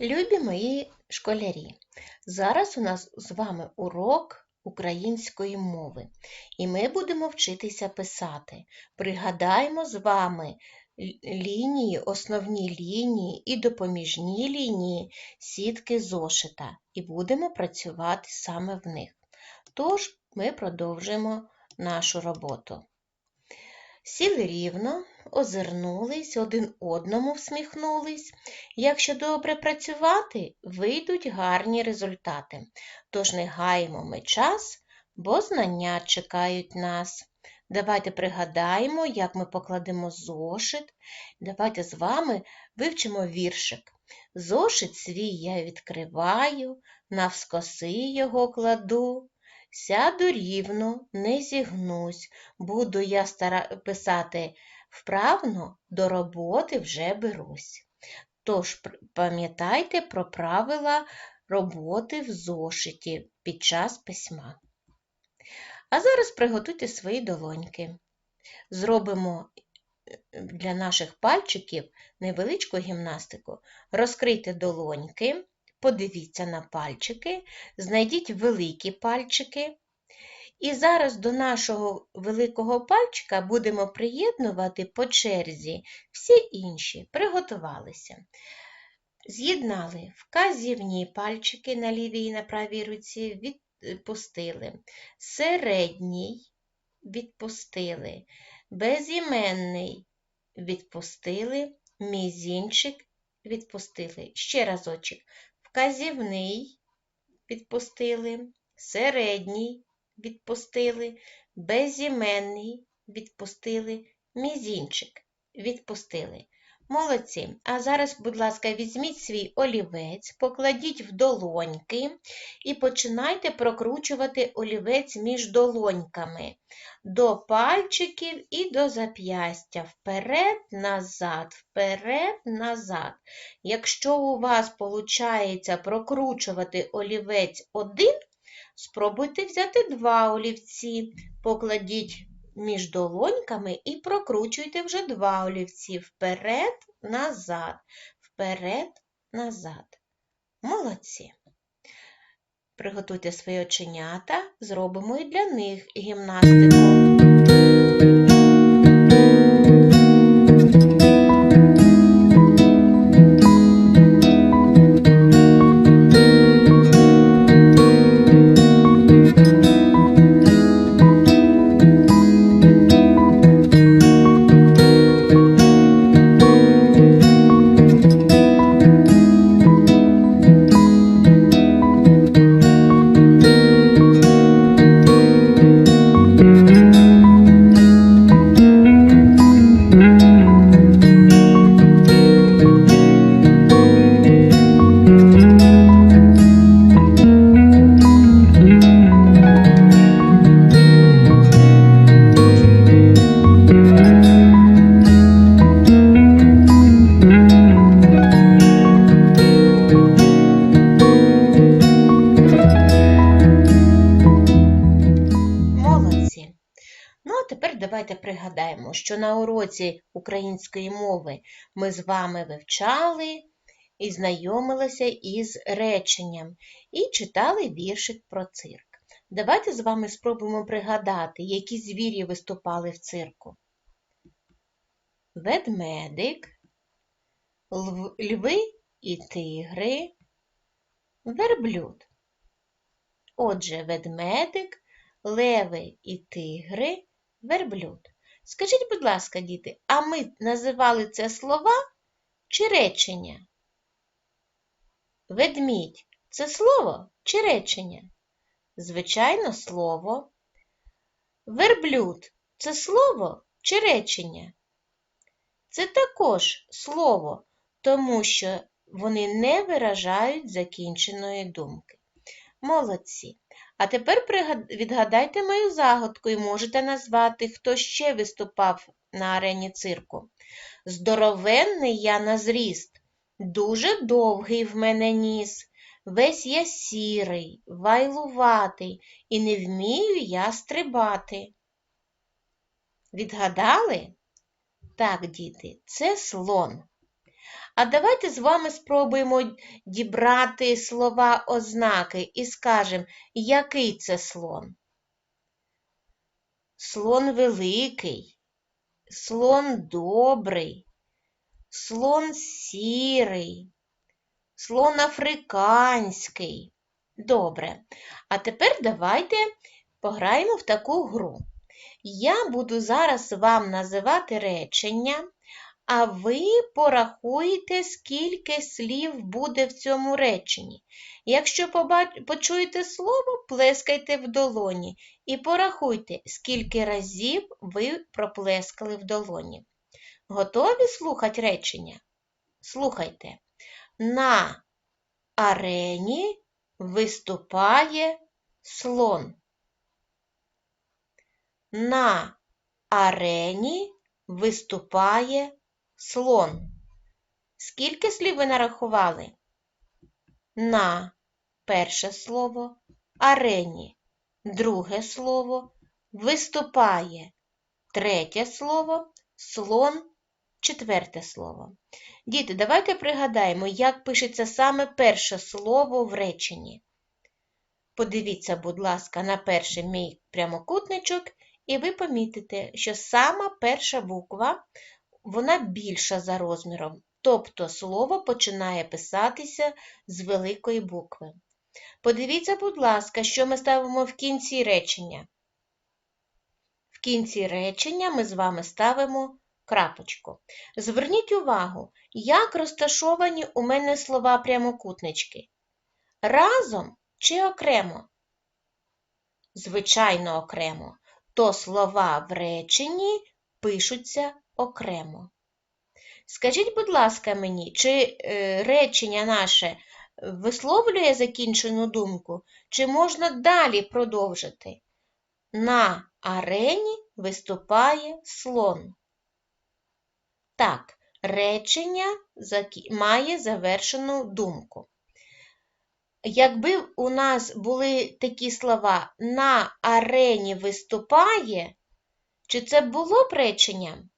Любі мої школярі, зараз у нас з вами урок української мови, і ми будемо вчитися писати. Пригадаємо з вами лінії, основні лінії і допоміжні лінії сітки зошита, і будемо працювати саме в них. Тож ми продовжуємо нашу роботу. Сіли рівно, озирнулись, один одному всміхнулись. Якщо добре працювати, вийдуть гарні результати. Тож не гаємо ми час, бо знання чекають нас. Давайте пригадаємо, як ми покладемо зошит. Давайте з вами вивчимо віршик. Зошит свій я відкриваю, навскоси його кладу. Сяду рівно, не зігнусь, буду я стара... писати вправно, до роботи вже берусь. Тож пам'ятайте про правила роботи в зошиті під час письма. А зараз приготуйте свої долоньки. Зробимо е, для наших пальчиків невеличку гімнастику. Розкрийте долоньки, подивіться на пальчики, знайдіть великі пальчики. І зараз до нашого великого пальчика будемо приєднувати по черзі всі інші. Приготувалися. З'єднали вказівні пальчики на лівій і на правій руці, відпустили. Середній відпустили. Безіменний відпустили. Мізінчик відпустили. Ще разочок. Вказівний відпустили. Середній відпустили. Безіменний відпустили. Мізінчик відпустили. Молодці. А зараз, будь ласка, візьміть свій олівець, покладіть в долоньки і починайте прокручувати олівець між долоньками до пальчиків і до зап'ястя. Вперед, назад, вперед, назад. Якщо у вас виходить прокручувати олівець один, спробуйте взяти два олівці, покладіть між долоньками і прокручуйте вже два олівці вперед, назад, вперед, назад. Молодці. Приготуйте свої оченята, зробимо і для них гімнастику. Що на уроці української мови ми з вами вивчали і знайомилися із реченням і читали віршик про цирк. Давайте з вами спробуємо пригадати, які звірі виступали в цирку. Ведмедик, льви і тигри, верблюд. Отже, ведмедик, леви і тигри, верблюд. Скажіть, будь ласка, діти, а ми називали це слова чи речення? Ведмідь це слово чи речення? Звичайно, слово. Верблюд це слово чи речення? Це також слово, тому що вони не виражають закінченої думки. Молодці. А тепер відгадайте мою загадку і можете назвати, хто ще виступав на арені цирку. Здоровенний я на зріст, дуже довгий в мене ніс, весь я сірий, вайлуватий, і не вмію я стрибати. Відгадали? Так, діти, це слон. А давайте з вами спробуємо дібрати слова ознаки і скажемо, який це слон. Слон великий, слон добрий, слон сірий, слон африканський. Добре. А тепер давайте пограємо в таку гру. Я буду зараз вам називати речення, а ви порахуєте, скільки слів буде в цьому реченні. Якщо почуєте слово, плескайте в долоні і порахуйте, скільки разів ви проплескали в долоні. Готові слухати речення? Слухайте. На арені виступає слон. На арені виступає слон. Скільки слів ви нарахували? На перше слово, арені, друге слово, виступає, третє слово, слон, четверте слово. Діти, давайте пригадаємо, як пишеться саме перше слово в реченні. Подивіться, будь ласка, на перший мій прямокутничок, і ви помітите, що сама перша буква вона більша за розміром, тобто слово починає писатися з великої букви. Подивіться, будь ласка, що ми ставимо в кінці речення. В кінці речення ми з вами ставимо крапочку. Зверніть увагу, як розташовані у мене слова прямокутнички. Разом чи окремо? Звичайно, окремо. То слова в реченні пишуться окремо. Скажіть, будь ласка, мені, чи е, речення наше висловлює закінчену думку, чи можна далі продовжити? На арені виступає слон. Так, речення має завершену думку. Якби у нас були такі слова на арені виступає, чи це було б реченням?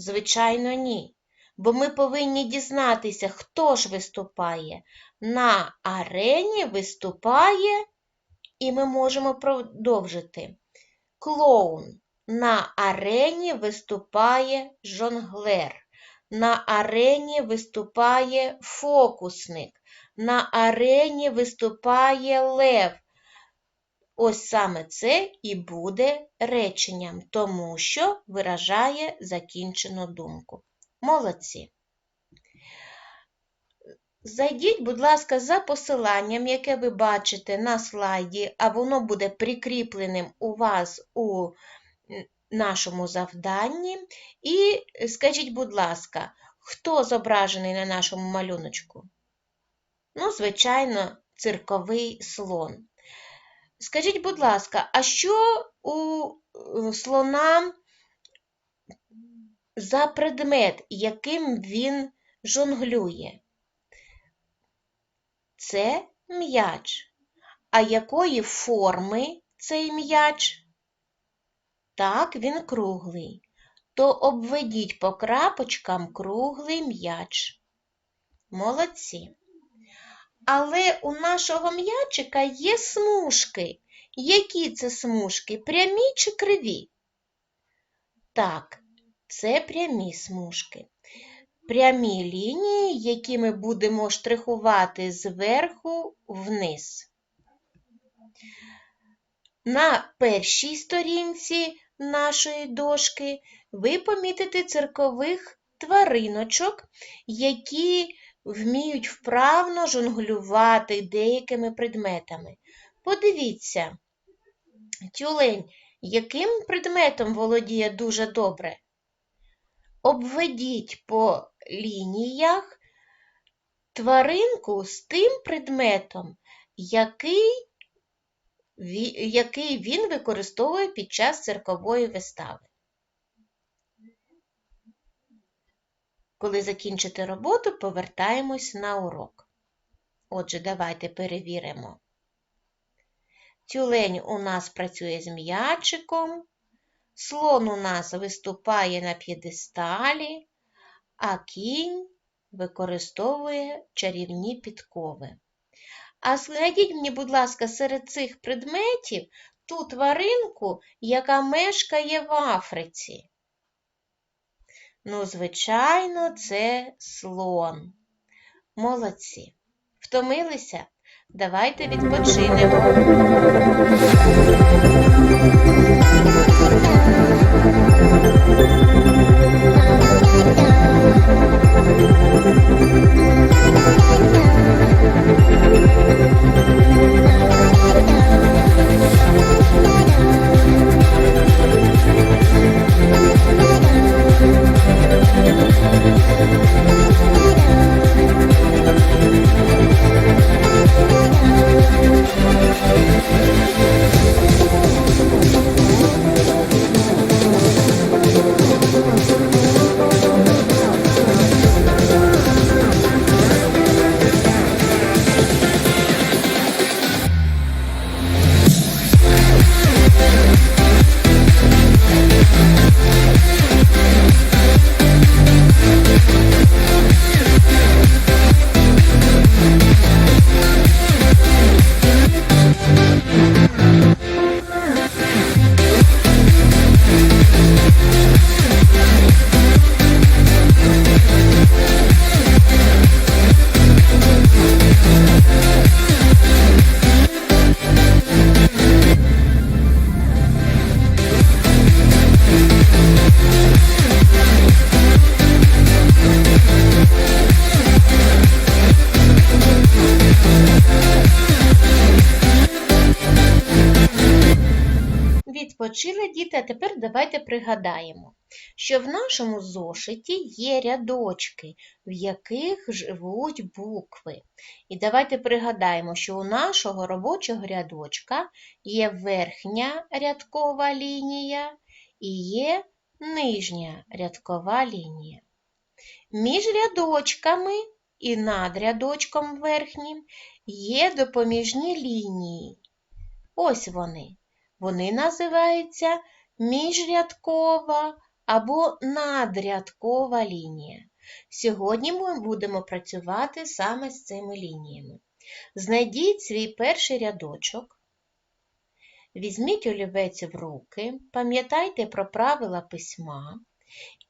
Звичайно, ні. Бо ми повинні дізнатися, хто ж виступає. На арені виступає, і ми можемо продовжити. Клоун. На арені виступає жонглер. На арені виступає фокусник. На арені виступає лев. Ось саме це і буде реченням, тому що виражає закінчену думку. Молодці. Зайдіть, будь ласка, за посиланням, яке ви бачите на слайді, а воно буде прикріпленим у вас у нашому завданні. І скажіть, будь ласка, хто зображений на нашому малюночку? Ну, звичайно, цирковий слон. Скажіть, будь ласка, а що у е, слона за предмет, яким він жонглює? Це м'яч. А якої форми цей м'яч? Так, він круглий. То обведіть по крапочкам круглий м'яч. Молодці. Але у нашого м'ячика є смужки. Які це смужки? Прямі чи криві? Так, це прямі смужки. Прямі лінії, які ми будемо штрихувати зверху вниз. На першій сторінці нашої дошки ви помітите циркових твариночок, які вміють вправно жонглювати деякими предметами. Подивіться, тюлень, яким предметом володіє дуже добре? Обведіть по лініях тваринку з тим предметом, який який він використовує під час циркової вистави. Коли закінчите роботу, повертаємось на урок. Отже, давайте перевіримо. Тюлень у нас працює з м'ячиком, слон у нас виступає на п'єдесталі, а кінь використовує чарівні підкови. А знайдіть мені, будь ласка, серед цих предметів ту тваринку, яка мешкає в Африці. Ну, звичайно, це слон. Молодці. Втомилися? Давайте відпочинемо. Діти, а тепер давайте пригадаємо, що в нашому зошиті є рядочки, в яких живуть букви. І давайте пригадаємо, що у нашого робочого рядочка є верхня рядкова лінія і є нижня рядкова лінія. Між рядочками і над рядочком верхнім є допоміжні лінії. Ось вони. Вони називаються міжрядкова або надрядкова лінія. Сьогодні ми будемо працювати саме з цими лініями. Знайдіть свій перший рядочок, візьміть олівець в руки, пам'ятайте про правила письма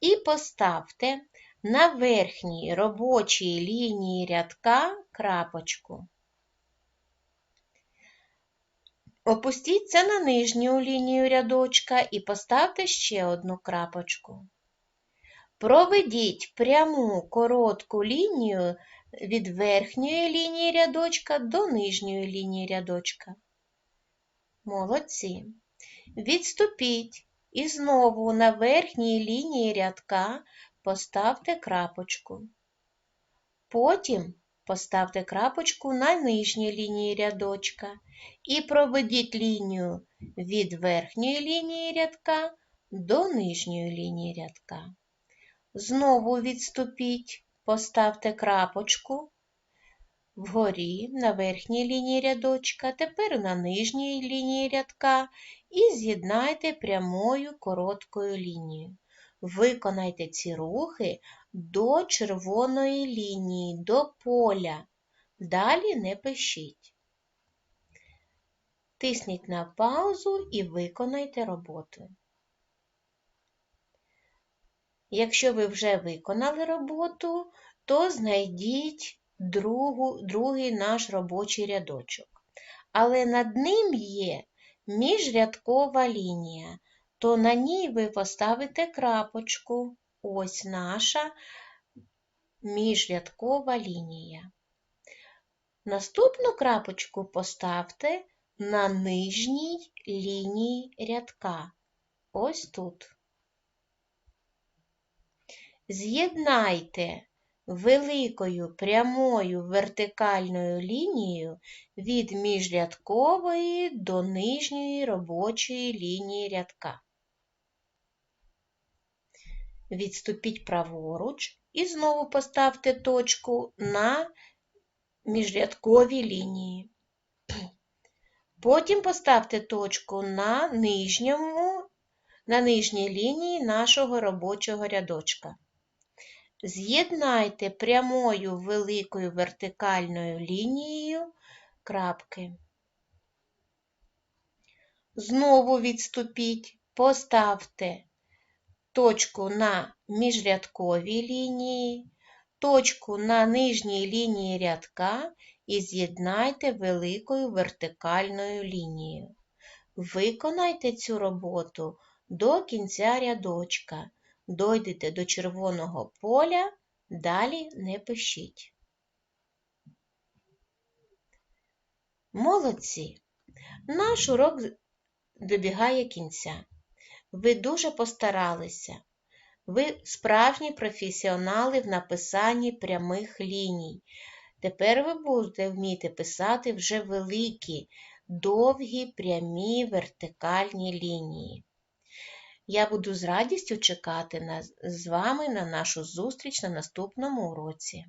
і поставте на верхній робочій лінії рядка крапочку. Опустіться на нижню лінію рядочка і поставте ще одну крапочку. Проведіть пряму коротку лінію від верхньої лінії рядочка до нижньої лінії рядочка. Молодці. Відступіть і знову на верхній лінії рядка поставте крапочку. Потім поставте крапочку на нижній лінії рядочка і проведіть лінію від верхньої лінії рядка до нижньої лінії рядка. Знову відступіть, поставте крапочку вгорі на верхній лінії рядочка, тепер на нижній лінії рядка і з'єднайте прямою короткою лінією. Виконайте ці рухи до червоної лінії, до поля. Далі не пишіть. Тисніть на паузу і виконайте роботу. Якщо ви вже виконали роботу, то знайдіть другу, другий наш робочий рядочок. Але над ним є міжрядкова лінія, то на ній ви поставите крапочку. Ось наша міжрядкова лінія. Наступну крапочку поставте на нижній лінії рядка. Ось тут. З'єднайте великою прямою вертикальною лінією від міжрядкової до нижньої робочої лінії рядка. Відступіть праворуч і знову поставте точку на міжрядковій лінії. Потім поставте точку на нижньому, на нижній лінії нашого робочого рядочка. З'єднайте прямою великою вертикальною лінією крапки. Знову відступіть, поставте точку на міжрядковій лінії, точку на нижній лінії рядка і з'єднайте великою вертикальною лінією. Виконайте цю роботу до кінця рядочка. Дойдете до червоного поля, далі не пишіть. Молодці! Наш урок добігає кінця. Ви дуже постаралися. Ви справжні професіонали в написанні прямих ліній. Тепер ви будете вміти писати вже великі, довгі, прямі вертикальні лінії. Я буду з радістю чекати з вами на нашу зустріч на наступному уроці.